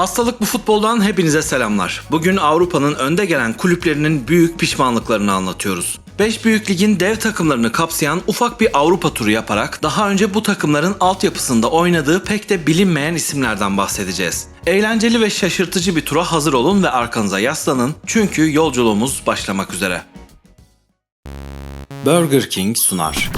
Hastalık bu futboldan hepinize selamlar. Bugün Avrupa'nın önde gelen kulüplerinin büyük pişmanlıklarını anlatıyoruz. 5 büyük ligin dev takımlarını kapsayan ufak bir Avrupa turu yaparak daha önce bu takımların altyapısında oynadığı pek de bilinmeyen isimlerden bahsedeceğiz. Eğlenceli ve şaşırtıcı bir tura hazır olun ve arkanıza yaslanın çünkü yolculuğumuz başlamak üzere. Burger King sunar.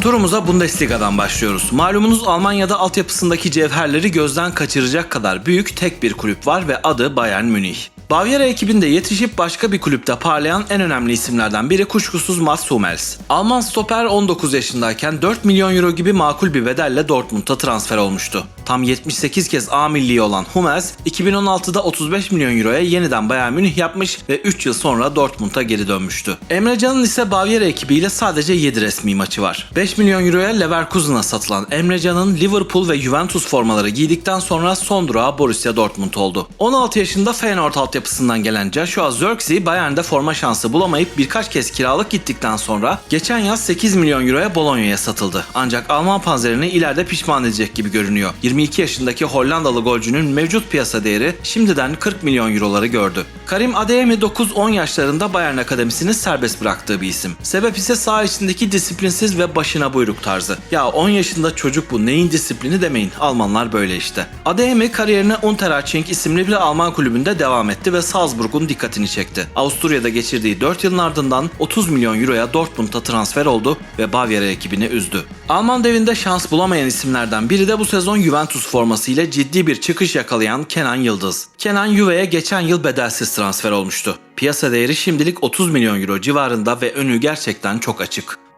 Turumuza Bundesliga'dan başlıyoruz. Malumunuz Almanya'da altyapısındaki cevherleri gözden kaçıracak kadar büyük tek bir kulüp var ve adı Bayern Münih. Bavyera ekibinde yetişip başka bir kulüpte parlayan en önemli isimlerden biri kuşkusuz Mats Hummels. Alman stoper 19 yaşındayken 4 milyon euro gibi makul bir bedelle Dortmund'a transfer olmuştu. Tam 78 kez A milli olan Hummels 2016'da 35 milyon euroya yeniden Bayern Münih yapmış ve 3 yıl sonra Dortmund'a geri dönmüştü. Emre Can'ın ise Bavyera ekibiyle sadece 7 resmi maçı var. 5 milyon euroya Leverkusen'a satılan Emre Can'ın Liverpool ve Juventus formaları giydikten sonra son durağı Borussia Dortmund oldu. 16 yaşında Feyenoord altyapısından gelen Joshua Zirkzee Bayern'de forma şansı bulamayıp birkaç kez kiralık gittikten sonra geçen yaz 8 milyon euroya Bologna'ya satıldı. Ancak Alman panzerini ileride pişman edecek gibi görünüyor. 22 yaşındaki Hollandalı golcünün mevcut piyasa değeri şimdiden 40 milyon euroları gördü. Karim Adeyemi 9-10 yaşlarında Bayern Akademisi'ni serbest bıraktığı bir isim. Sebep ise saha içindeki disiplinsiz ve başına buyruk tarzı. Ya 10 yaşında çocuk bu neyin disiplini demeyin. Almanlar böyle işte. Adeyemi kariyerine Unterhaching isimli bir Alman kulübünde devam etti ve Salzburg'un dikkatini çekti. Avusturya'da geçirdiği 4 yılın ardından 30 milyon euroya Dortmund'a transfer oldu ve Bavyera ekibini üzdü. Alman devinde şans bulamayan isimlerden biri de bu sezon Juventus formasıyla ciddi bir çıkış yakalayan Kenan Yıldız. Kenan Juve'ye geçen yıl bedelsiz transfer olmuştu. Piyasa değeri şimdilik 30 milyon euro civarında ve önü gerçekten çok açık.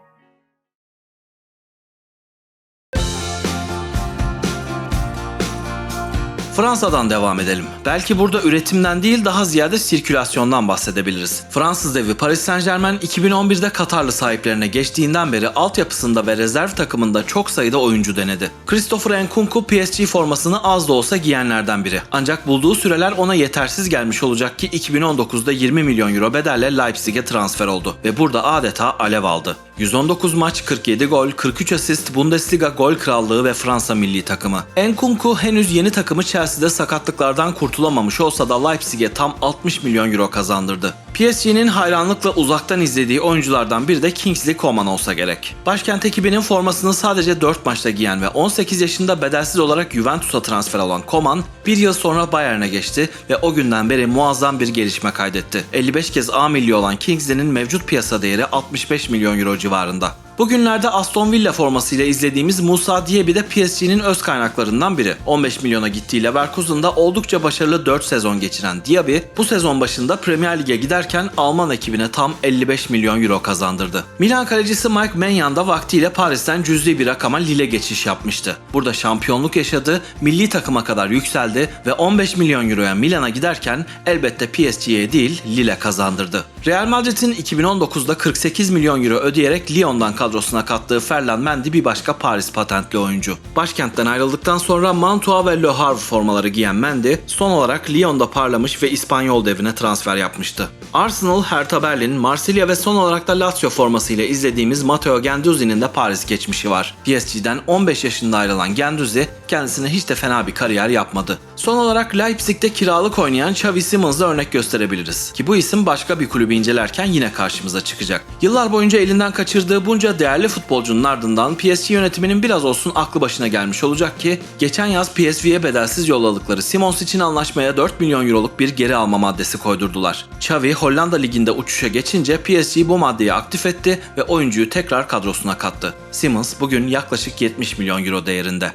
Fransa'dan devam edelim. Belki burada üretimden değil daha ziyade sirkülasyondan bahsedebiliriz. Fransız devi Paris Saint Germain 2011'de Katarlı sahiplerine geçtiğinden beri altyapısında ve rezerv takımında çok sayıda oyuncu denedi. Christopher Nkunku PSG formasını az da olsa giyenlerden biri. Ancak bulduğu süreler ona yetersiz gelmiş olacak ki 2019'da 20 milyon euro bedelle Leipzig'e transfer oldu ve burada adeta alev aldı. 119 maç, 47 gol, 43 asist, Bundesliga gol krallığı ve Fransa milli takımı. Nkunku henüz yeni takımı Chelsea'de sakatlıklardan kurtulamamış olsa da Leipzig'e tam 60 milyon euro kazandırdı. PSG'nin hayranlıkla uzaktan izlediği oyunculardan biri de Kingsley Coman olsa gerek. Başkent ekibinin formasını sadece 4 maçta giyen ve 18 yaşında bedelsiz olarak Juventus'a transfer olan Coman, bir yıl sonra Bayern'e geçti ve o günden beri muazzam bir gelişme kaydetti. 55 kez A milli olan Kingsley'nin mevcut piyasa değeri 65 milyon euro civarında. Bugünlerde Aston Villa formasıyla izlediğimiz Musa Diaby de PSG'nin öz kaynaklarından biri. 15 milyona gittiği Leverkusen'da oldukça başarılı 4 sezon geçiren Diaby, bu sezon başında Premier Lig'e giderken Alman ekibine tam 55 milyon euro kazandırdı. Milan kalecisi Mike Maignan da vaktiyle Paris'ten cüzi bir rakama Lille geçiş yapmıştı. Burada şampiyonluk yaşadı, milli takıma kadar yükseldi ve 15 milyon euroya Milan'a giderken elbette PSG'ye değil Lille kazandırdı. Real Madrid'in 2019'da 48 milyon euro ödeyerek Lyon'dan kadrosuna kattığı Ferland Mendy bir başka Paris patentli oyuncu. Başkentten ayrıldıktan sonra Mantua ve Le Havre formaları giyen Mendy son olarak Lyon'da parlamış ve İspanyol devine transfer yapmıştı. Arsenal, Hertha Berlin, Marsilya ve son olarak da Lazio formasıyla izlediğimiz Matteo Gendouzi'nin de Paris geçmişi var. PSG'den 15 yaşında ayrılan Gendouzi kendisine hiç de fena bir kariyer yapmadı. Son olarak Leipzig'te kiralık oynayan Xavi Simons'a örnek gösterebiliriz. Ki bu isim başka bir kulübü incelerken yine karşımıza çıkacak. Yıllar boyunca elinden kaçırdığı bunca değerli futbolcunun ardından PSG yönetiminin biraz olsun aklı başına gelmiş olacak ki geçen yaz PSV'ye bedelsiz yolladıkları Simons için anlaşmaya 4 milyon euroluk bir geri alma maddesi koydurdular. Xavi Hollanda liginde uçuşa geçince PSG bu maddeyi aktif etti ve oyuncuyu tekrar kadrosuna kattı. Simons bugün yaklaşık 70 milyon euro değerinde.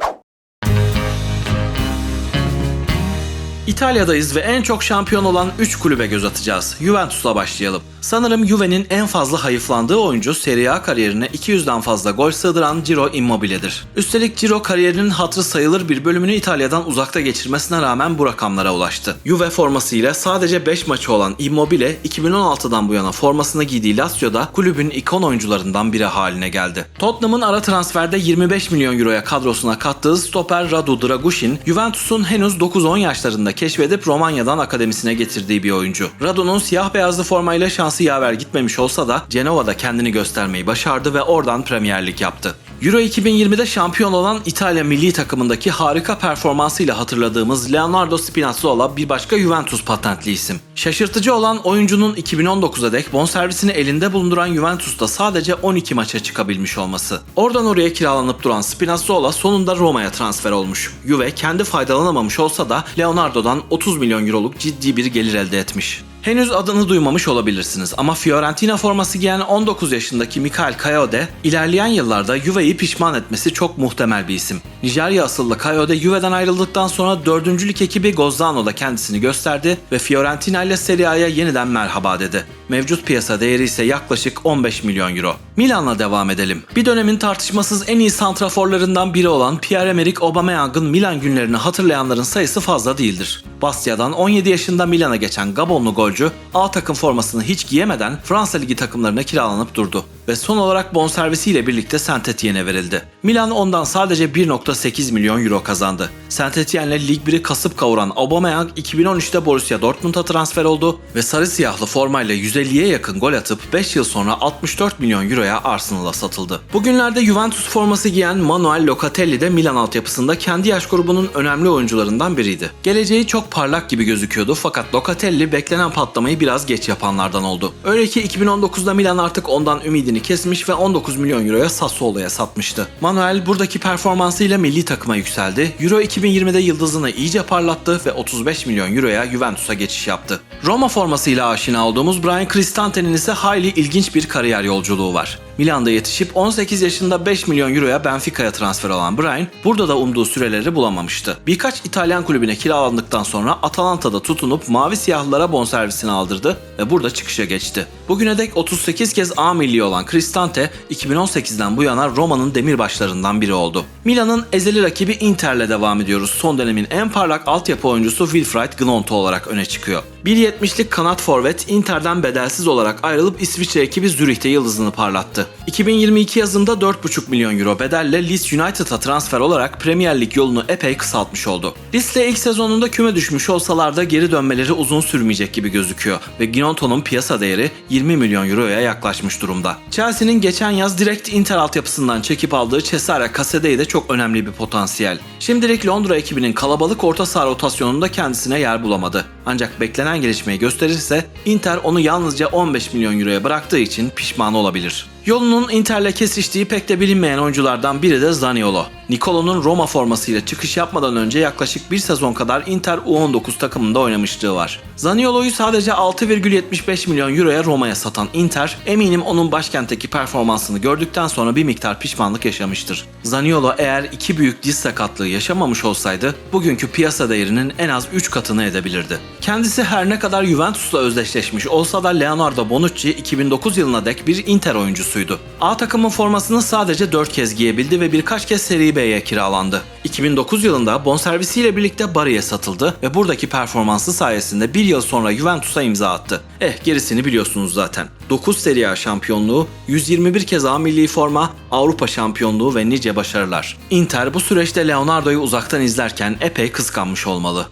İtalya'dayız ve en çok şampiyon olan 3 kulübe göz atacağız. Juventus'la başlayalım. Sanırım Juve'nin en fazla hayıflandığı oyuncu Serie A kariyerine 200'den fazla gol sığdıran Ciro Immobile'dir. Üstelik Ciro kariyerinin hatırı sayılır bir bölümünü İtalya'dan uzakta geçirmesine rağmen bu rakamlara ulaştı. Juve formasıyla sadece 5 maçı olan Immobile 2016'dan bu yana formasını giydiği Lazio'da kulübün ikon oyuncularından biri haline geldi. Tottenham'ın ara transferde 25 milyon euroya kadrosuna kattığı stoper Radu Dragushin, Juventus'un henüz 9-10 yaşlarındaki keşfedip Romanya'dan akademisine getirdiği bir oyuncu. Rado'nun siyah beyazlı formayla şansı yaver gitmemiş olsa da Cenova'da kendini göstermeyi başardı ve oradan Premier Lig yaptı. Euro 2020'de şampiyon olan İtalya milli takımındaki harika performansıyla hatırladığımız Leonardo Spinazzola bir başka Juventus patentli isim. Şaşırtıcı olan oyuncunun 2019'a dek bonservisini elinde bulunduran Juventus'ta sadece 12 maça çıkabilmiş olması. Oradan oraya kiralanıp duran Spinazzola sonunda Roma'ya transfer olmuş. Juve kendi faydalanamamış olsa da Leonardo'dan 30 milyon euroluk ciddi bir gelir elde etmiş. Henüz adını duymamış olabilirsiniz ama Fiorentina forması giyen 19 yaşındaki Mikael Kayode ilerleyen yıllarda Juve'yi pişman etmesi çok muhtemel bir isim. Nijerya asıllı Kayode Juve'den ayrıldıktan sonra 4. lig ekibi Gozzano'da kendisini gösterdi ve Fiorentina ile Serie A'ya yeniden merhaba dedi. Mevcut piyasa değeri ise yaklaşık 15 milyon euro. Milan'la devam edelim. Bir dönemin tartışmasız en iyi santraforlarından biri olan Pierre-Emerick Aubameyang'ın Milan günlerini hatırlayanların sayısı fazla değildir. Bastia'dan 17 yaşında Milan'a geçen Gabonlu golcü A takım formasını hiç giyemeden Fransa Ligi takımlarına kiralanıp durdu ve son olarak bonservisiyle birlikte Saint Etienne'e verildi. Milan ondan sadece 1.8 milyon euro kazandı. Saint Etienne'le Lig 1'i kasıp kavuran Aubameyang 2013'te Borussia Dortmund'a transfer oldu ve sarı siyahlı formayla 150'ye yakın gol atıp 5 yıl sonra 64 milyon euroya Arsenal'a satıldı. Bugünlerde Juventus forması giyen Manuel Locatelli de Milan altyapısında kendi yaş grubunun önemli oyuncularından biriydi. Geleceği çok parlak gibi gözüküyordu fakat Locatelli beklenen patlamayı biraz geç yapanlardan oldu. Öyle ki 2019'da Milan artık ondan ümidini kesmiş ve 19 milyon euroya Sassuolo'ya satmıştı. Manuel buradaki performansıyla milli takıma yükseldi. Euro 2020'de yıldızını iyice parlattı ve 35 milyon euroya Juventus'a geçiş yaptı. Roma formasıyla aşina olduğumuz Brian Cristante'nin ise hayli ilginç bir kariyer yolculuğu var. Milan'da yetişip 18 yaşında 5 milyon euroya Benfica'ya transfer olan Brian burada da umduğu süreleri bulamamıştı. Birkaç İtalyan kulübüne kiralandıktan sonra Atalanta'da tutunup mavi siyahlılara bonservisini aldırdı ve burada çıkışa geçti. Bugüne dek 38 kez A milli olan Cristante 2018'den bu yana Roma'nın demirbaşlarından biri oldu. Milan'ın ezeli rakibi Inter'le devam ediyoruz. Son dönemin en parlak altyapı oyuncusu Wilfried Gnonto olarak öne çıkıyor. 1.70'lik kanat forvet Inter'den bedelsiz olarak ayrılıp İsviçre ekibi Zürih'te yıldızını parlattı. 2022 yazında 4,5 milyon euro bedelle Leeds United'a transfer olarak Premier Lig yolunu epey kısaltmış oldu. Leeds'le ilk sezonunda küme düşmüş olsalar da geri dönmeleri uzun sürmeyecek gibi gözüküyor ve Gnonto'nun piyasa değeri 20 milyon euroya yaklaşmış durumda. Chelsea'nin geçen yaz direkt Inter altyapısından çekip aldığı Cesare Casadei de çok önemli bir potansiyel. Şimdilik Londra ekibinin kalabalık orta saha rotasyonunda kendisine yer bulamadı. Ancak beklenen gelişmeyi gösterirse Inter onu yalnızca 15 milyon euroya bıraktığı için pişman olabilir. Yolunun Inter'le kesiştiği pek de bilinmeyen oyunculardan biri de Zaniolo. Nicolo'nun Roma formasıyla çıkış yapmadan önce yaklaşık bir sezon kadar Inter U19 takımında oynamışlığı var. Zaniolo'yu sadece 6,75 milyon euroya Roma'ya satan Inter, eminim onun başkentteki performansını gördükten sonra bir miktar pişmanlık yaşamıştır. Zaniolo eğer iki büyük diz sakatlığı yaşamamış olsaydı, bugünkü piyasa değerinin en az 3 katını edebilirdi. Kendisi her ne kadar Juventus'la özdeşleşmiş olsa da Leonardo Bonucci 2009 yılına dek bir Inter oyuncusuydu. A takımın formasını sadece 4 kez giyebildi ve birkaç kez Serie B'ye kiralandı. 2009 yılında bonservisiyle birlikte Bari'ye satıldı ve buradaki performansı sayesinde bir yıl sonra Juventus'a imza attı. Eh gerisini biliyorsunuz zaten. 9 Serie A şampiyonluğu, 121 kez A milli forma, Avrupa şampiyonluğu ve nice başarılar. Inter bu süreçte Leonardo'yu uzaktan izlerken epey kıskanmış olmalı.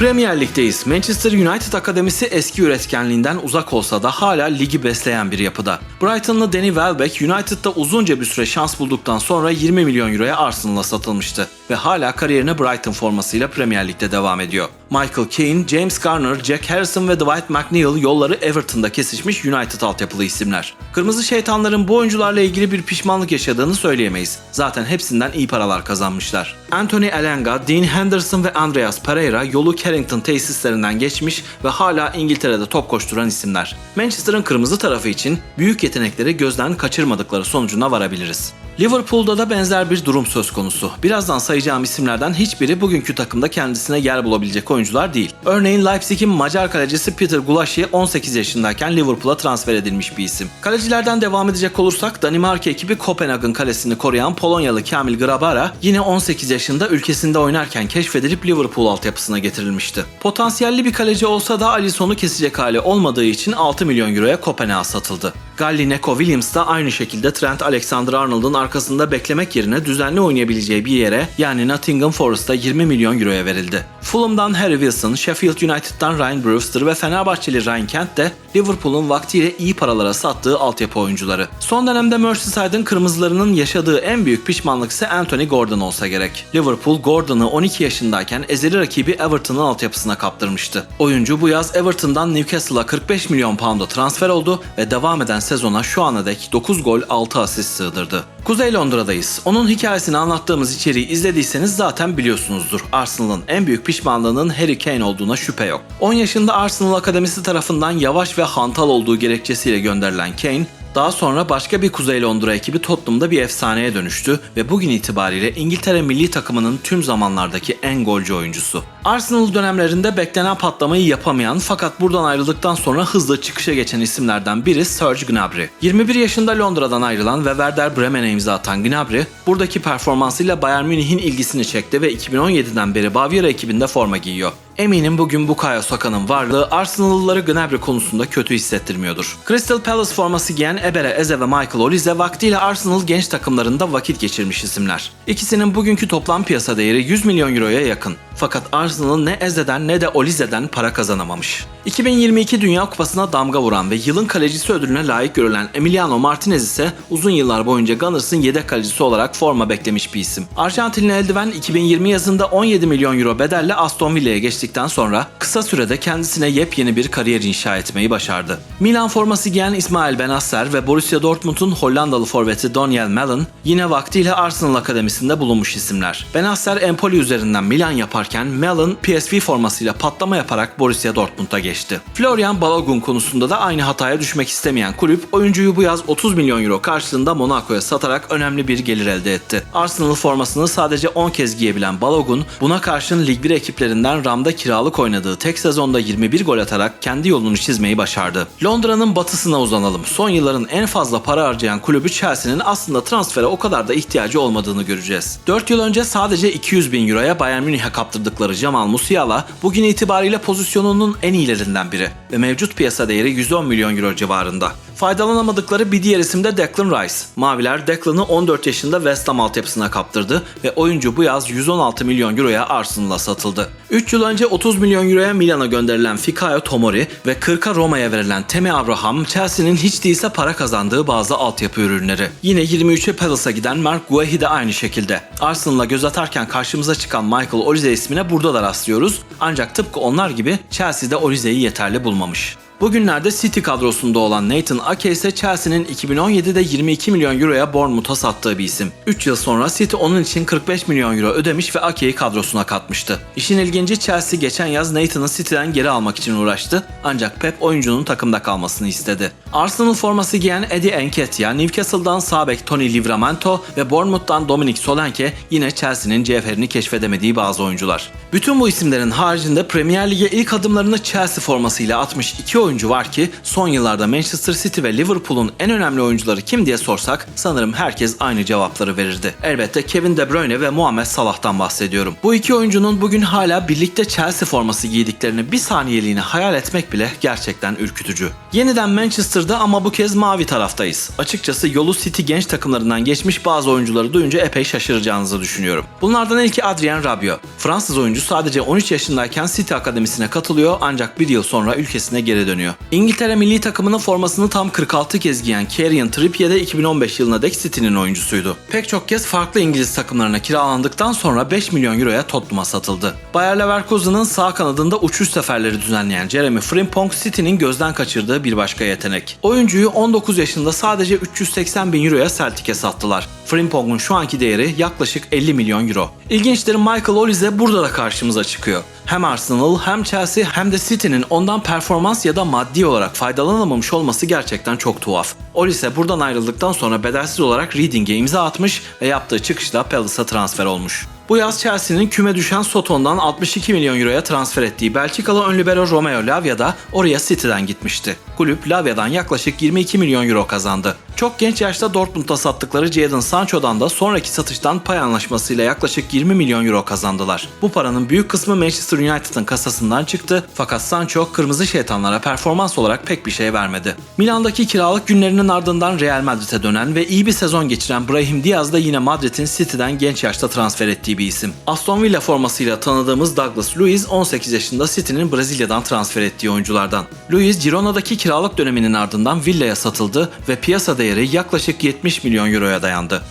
Premier Lig'deyiz. Manchester United Akademisi eski üretkenliğinden uzak olsa da hala ligi besleyen bir yapıda. Brighton'lı Danny Welbeck United'da uzunca bir süre şans bulduktan sonra 20 milyon euroya Arsenal'a satılmıştı ve hala kariyerine Brighton formasıyla Premier Lig'de devam ediyor. Michael Keane, James Garner, Jack Harrison ve Dwight McNeil yolları Everton'da kesişmiş United altyapılı isimler. Kırmızı şeytanların bu oyuncularla ilgili bir pişmanlık yaşadığını söyleyemeyiz. Zaten hepsinden iyi paralar kazanmışlar. Anthony Elanga, Dean Henderson ve Andreas Pereira yolu Carrington tesislerinden geçmiş ve hala İngiltere'de top koşturan isimler. Manchester'ın kırmızı tarafı için büyük yetenekleri gözden kaçırmadıkları sonucuna varabiliriz. Liverpool'da da benzer bir durum söz konusu. Birazdan sayacağım isimlerden hiçbiri bugünkü takımda kendisine yer bulabilecek oyuncular değil. Örneğin Leipzig'in Macar kalecisi Peter Gulaschi 18 yaşındayken Liverpool'a transfer edilmiş bir isim. Kalecilerden devam edecek olursak Danimarka ekibi Kopenhag'ın kalesini koruyan Polonyalı Kamil Grabara yine 18 yaşında ülkesinde oynarken keşfedilip Liverpool altyapısına getirilmişti. Potansiyelli bir kaleci olsa da Alisson'u kesecek hali olmadığı için 6 milyon euroya Kopenhag'a satıldı. Galli Neco Williams da aynı şekilde Trent Alexander-Arnold'un arkasında beklemek yerine düzenli oynayabileceği bir yere yani Nottingham Forest'a 20 milyon euroya verildi. Fulham'dan Harry Wilson, Sheffield United'dan Ryan Brewster ve Fenerbahçeli Ryan Kent de Liverpool'un vaktiyle iyi paralara sattığı altyapı oyuncuları. Son dönemde Merseyside'ın kırmızılarının yaşadığı en büyük pişmanlık ise Anthony Gordon olsa gerek. Liverpool Gordon'ı 12 yaşındayken ezeli rakibi Everton'ın altyapısına kaptırmıştı. Oyuncu bu yaz Everton'dan Newcastle'a 45 milyon pound'a transfer oldu ve devam eden sezona şu ana dek 9 gol 6 asist sığdırdı. Kuzey Londra'dayız. Onun hikayesini anlattığımız içeriği izlediyseniz zaten biliyorsunuzdur. Arsenal'ın en büyük pişmanlığının Harry Kane olduğuna şüphe yok. 10 yaşında Arsenal Akademisi tarafından yavaş ve hantal olduğu gerekçesiyle gönderilen Kane, daha sonra başka bir Kuzey Londra ekibi Tottenham'da bir efsaneye dönüştü ve bugün itibariyle İngiltere milli takımının tüm zamanlardaki en golcü oyuncusu. Arsenal dönemlerinde beklenen patlamayı yapamayan fakat buradan ayrıldıktan sonra hızlı çıkışa geçen isimlerden biri Serge Gnabry. 21 yaşında Londra'dan ayrılan ve Werder Bremen'e imza atan Gnabry, buradaki performansıyla Bayern Münih'in ilgisini çekti ve 2017'den beri Bavyera ekibinde forma giyiyor. Eminim bugün Bukayo Saka'nın varlığı Arsenal'lıları Gnabry konusunda kötü hissettirmiyordur. Crystal Palace forması giyen Ebere Eze ve Michael Olise vaktiyle Arsenal genç takımlarında vakit geçirmiş isimler. İkisinin bugünkü toplam piyasa değeri 100 milyon euroya yakın. Fakat Arsenal ne Eze'den ne de Olise'den para kazanamamış. 2022 Dünya Kupası'na damga vuran ve yılın kalecisi ödülüne layık görülen Emiliano Martinez ise uzun yıllar boyunca Gunners'ın yedek kalecisi olarak forma beklemiş bir isim. Arjantinli eldiven 2020 yazında 17 milyon euro bedelle Aston Villa'ya geçtikten sonra kısa sürede kendisine yepyeni bir kariyer inşa etmeyi başardı. Milan forması giyen İsmail Benasser ve Borussia Dortmund'un Hollandalı forveti Daniel Malen yine vaktiyle Arsenal Akademisi'nde bulunmuş isimler. Benasser Empoli üzerinden Milan yaparken Malen PSV formasıyla patlama yaparak Borussia Dortmund'a geçti. Florian Balogun konusunda da aynı hataya düşmek istemeyen kulüp oyuncuyu bu yaz 30 milyon euro karşılığında Monaco'ya satarak önemli bir gelir elde etti. Arsenal formasını sadece 10 kez giyebilen Balogun buna karşın Lig 1 ekiplerinden Ram'da kiralık oynadığı tek sezonda 21 gol atarak kendi yolunu çizmeyi başardı. Londra'nın batısına uzanalım. Son yılların en fazla para harcayan kulübü Chelsea'nin aslında transfere o kadar da ihtiyacı olmadığını göreceğiz. 4 yıl önce sadece 200 bin euroya Bayern Münih'e kaptırdıkları Jamal Musiala bugün itibariyle pozisyonunun en iyilerinden biri ve mevcut piyasa değeri 110 milyon euro civarında. Faydalanamadıkları bir diğer isim de Declan Rice. Maviler Declan'ı 14 yaşında West Ham altyapısına kaptırdı ve oyuncu bu yaz 116 milyon euroya Arsenal'a satıldı. 3 yıl önce 30 milyon euroya Milan'a gönderilen Fikayo Tomori ve 40'a Roma'ya verilen Temi Abraham, Chelsea'nin hiç değilse para kazandığı bazı altyapı ürünleri. Yine 23'e Palace'a giden Mark Guehi de aynı şekilde. Arsenal'a göz atarken karşımıza çıkan Michael Olise ismine burada da rastlıyoruz. Ancak tıpkı onlar gibi Chelsea'de Olise'yi yeterli bulmamış. Bugünlerde City kadrosunda olan Nathan Ake ise Chelsea'nin 2017'de 22 milyon euroya Bournemouth'a sattığı bir isim. 3 yıl sonra City onun için 45 milyon euro ödemiş ve Ake'yi kadrosuna katmıştı. İşin ilginci Chelsea geçen yaz Nathan'ı City'den geri almak için uğraştı ancak Pep oyuncunun takımda kalmasını istedi. Arsenal forması giyen Eddie Nketiah, Newcastle'dan sağ Tony Livramento ve Bournemouth'tan Dominic Solanke yine Chelsea'nin cevherini keşfedemediği bazı oyuncular. Bütün bu isimlerin haricinde Premier Lig'e ilk adımlarını Chelsea formasıyla atmış iki oyuncu var ki son yıllarda Manchester City ve Liverpool'un en önemli oyuncuları kim diye sorsak sanırım herkes aynı cevapları verirdi. Elbette Kevin De Bruyne ve Muhammed Salah'tan bahsediyorum. Bu iki oyuncunun bugün hala birlikte Chelsea forması giydiklerini bir saniyeliğine hayal etmek bile gerçekten ürkütücü. Yeniden Manchester'da ama bu kez mavi taraftayız. Açıkçası yolu City genç takımlarından geçmiş bazı oyuncuları duyunca epey şaşıracağınızı düşünüyorum. Bunlardan ilki Adrien Rabiot. Fransız oyuncu sadece 13 yaşındayken City Akademisi'ne katılıyor ancak bir yıl sonra ülkesine geri dönüyor. İngiltere milli takımının formasını tam 46 kez giyen Kieran Trippier de 2015 yılına dek City'nin oyuncusuydu. Pek çok kez farklı İngiliz takımlarına kiralandıktan sonra 5 milyon euroya Tottenham'a satıldı. Bayer Leverkusen'ın sağ kanadında uçuş seferleri düzenleyen Jeremy Frimpong City'nin gözden kaçırdığı bir başka yetenek. Oyuncuyu 19 yaşında sadece 380 bin euroya Celtic'e sattılar. Frimpong'un şu anki değeri yaklaşık 50 milyon euro. İlginçtir Michael Olise burada da karşımıza çıkıyor. Hem Arsenal hem Chelsea hem de City'nin ondan performans ya da maddi olarak faydalanamamış olması gerçekten çok tuhaf. Olise buradan ayrıldıktan sonra bedelsiz olarak Reading'e imza atmış ve yaptığı çıkışla Palace'a transfer olmuş. Bu yaz Chelsea'nin küme düşen Soton'dan 62 milyon euroya transfer ettiği Belçikalı ön libero Romeo Lavia da oraya City'den gitmişti. Kulüp Lavia'dan yaklaşık 22 milyon euro kazandı. Çok genç yaşta Dortmund'a sattıkları Jadon Sancho'dan da sonraki satıştan pay anlaşmasıyla yaklaşık 20 milyon euro kazandılar. Bu paranın büyük kısmı Manchester United'ın kasasından çıktı fakat Sancho kırmızı şeytanlara performans olarak pek bir şey vermedi. Milan'daki kiralık günlerinin ardından Real Madrid'e dönen ve iyi bir sezon geçiren Brahim Diaz da yine Madrid'in City'den genç yaşta transfer ettiği bir isim. Aston Villa formasıyla tanıdığımız Douglas Luiz 18 yaşında City'nin Brezilya'dan transfer ettiği oyunculardan. Luiz Girona'daki kiralık döneminin ardından Villa'ya satıldı ve piyasa değeri yaklaşık 70 milyon euroya dayandı.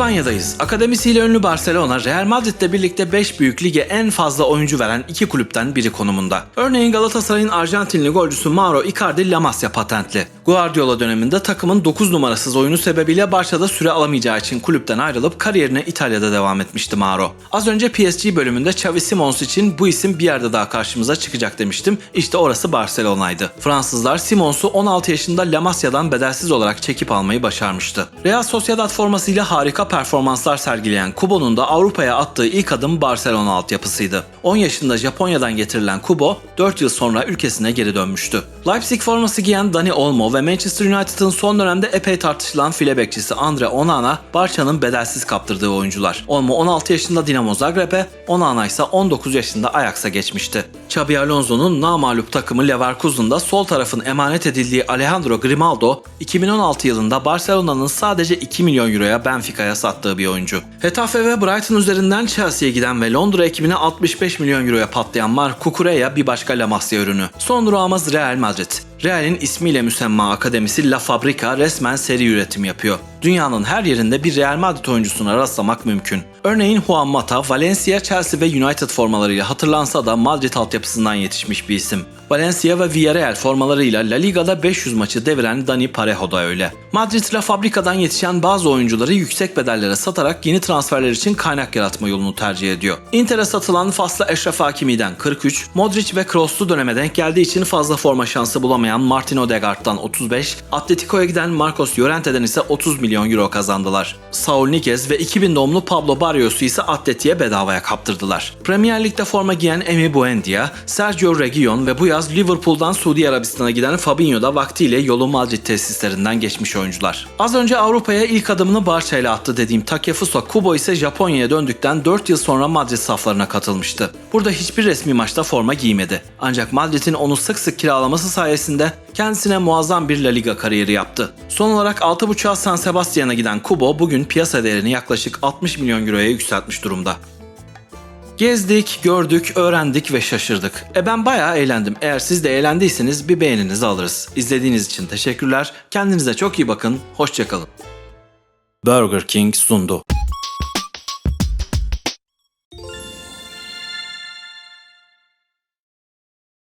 İspanya'dayız. Akademisiyle ünlü Barcelona, Real Madrid'le birlikte 5 büyük lige en fazla oyuncu veren iki kulüpten biri konumunda. Örneğin Galatasaray'ın Arjantinli golcüsü Mauro Icardi La Masia patentli. Guardiola döneminde takımın 9 numarasız oyunu sebebiyle Barça'da süre alamayacağı için kulüpten ayrılıp kariyerine İtalya'da devam etmişti Mauro. Az önce PSG bölümünde Xavi Simons için bu isim bir yerde daha karşımıza çıkacak demiştim. İşte orası Barcelona'ydı. Fransızlar Simons'u 16 yaşında La Masia'dan bedelsiz olarak çekip almayı başarmıştı. Real Sociedad formasıyla harika performanslar sergileyen Kubo'nun da Avrupa'ya attığı ilk adım Barcelona altyapısıydı. 10 yaşında Japonya'dan getirilen Kubo 4 yıl sonra ülkesine geri dönmüştü. Leipzig forması giyen Dani Olmo ve Manchester United'ın son dönemde epey tartışılan file bekçisi Andre Onana, Barça'nın bedelsiz kaptırdığı oyuncular. Olmo 16 yaşında Dinamo Zagreb'e, Onana ise 19 yaşında Ajax'a geçmişti. Xabi Alonso'nun namalup takımı Leverkusen'da sol tarafın emanet edildiği Alejandro Grimaldo, 2016 yılında Barcelona'nın sadece 2 milyon euroya Benfica'ya sattığı bir oyuncu. Hetafe ve Brighton üzerinden Chelsea'ye giden ve Londra ekibine 65 milyon euroya patlayan Marc Cucurella bir başka La Masia ürünü. Son durağımız Real Madrid. Real'in ismiyle müsemma akademisi La Fabrica resmen seri üretim yapıyor. Dünyanın her yerinde bir Real Madrid oyuncusuna rastlamak mümkün. Örneğin Juan Mata, Valencia, Chelsea ve United formalarıyla hatırlansa da Madrid altyapısından yetişmiş bir isim. Valencia ve Villarreal formalarıyla La Liga'da 500 maçı deviren Dani Parejo da öyle. Madrid La Fabrica'dan yetişen bazı oyuncuları yüksek bedellere satarak yeni transferler için kaynak yaratma yolunu tercih ediyor. Inter'e satılan Fasla Eşref Hakimi'den 43, Modric ve Kroos'lu döneme denk geldiği için fazla forma şansı bulamayan Martin Odegaard'dan 35, Atletico'ya giden Marcos Llorente'den ise 30 milyon euro kazandılar. Saul Niguez ve 2000 doğumlu Pablo Barrios'u ise Atleti'ye bedavaya kaptırdılar. Premier Lig'de forma giyen Emi Buendia, Sergio Reguilon ve bu yaz Liverpool'dan Suudi Arabistan'a giden Fabinho da vaktiyle yolu Madrid tesislerinden geçmiş oyuncular. Az önce Avrupa'ya ilk adımını Barça ile attı dediğim Takefusa Kubo ise Japonya'ya döndükten 4 yıl sonra Madrid saflarına katılmıştı. Burada hiçbir resmi maçta forma giymedi. Ancak Madrid'in onu sık sık kiralaması sayesinde kendisine muazzam bir La Liga kariyeri yaptı. Son olarak 6.5'a San Sebastian'a giden Kubo bugün piyasa değerini yaklaşık 60 milyon euroya yükseltmiş durumda. Gezdik, gördük, öğrendik ve şaşırdık. E ben bayağı eğlendim. Eğer siz de eğlendiyseniz bir beğeninizi alırız. İzlediğiniz için teşekkürler. Kendinize çok iyi bakın. Hoşçakalın. Burger King sundu.